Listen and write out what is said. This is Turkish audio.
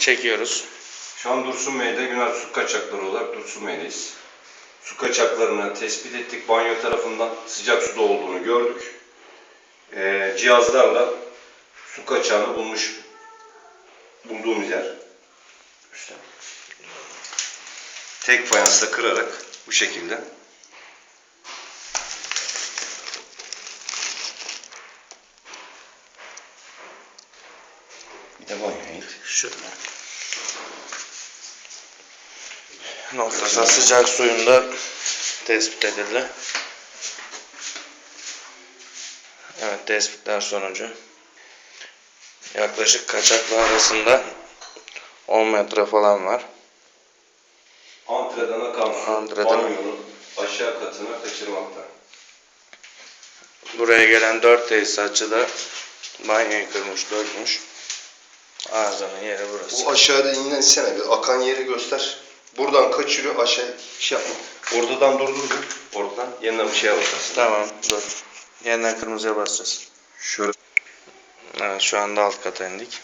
çekiyoruz. Şu an Dursun Bey'de Günal Su Kaçakları olarak Dursun Bey'deyiz. Su kaçaklarını tespit ettik. Banyo tarafından sıcak suda olduğunu gördük. Ee, cihazlarla su kaçağını bulmuş bulduğumuz yer. İşte. Tek fayansla kırarak bu şekilde. Noktasal sıcak suyunda tespit edildi. Evet tespitler sonucu. Yaklaşık kaçakla arasında 10 metre falan var. Antreden akan su Antreden- banyonun aşağı katına kaçırmakta. Buraya gelen 4 tesisatçı da banyoyu kırmış, dökmüş. Arızanın yeri burası. Bu aşağıda inen sene bir akan yeri göster. Buradan kaçırıyor aşağı şey yapma. Oradan durdurduk. Oradan yeniden bir şeye bakarsın. Tamam dur. Yeniden kırmızıya basacağız. Şöyle. Evet şu anda alt kata indik.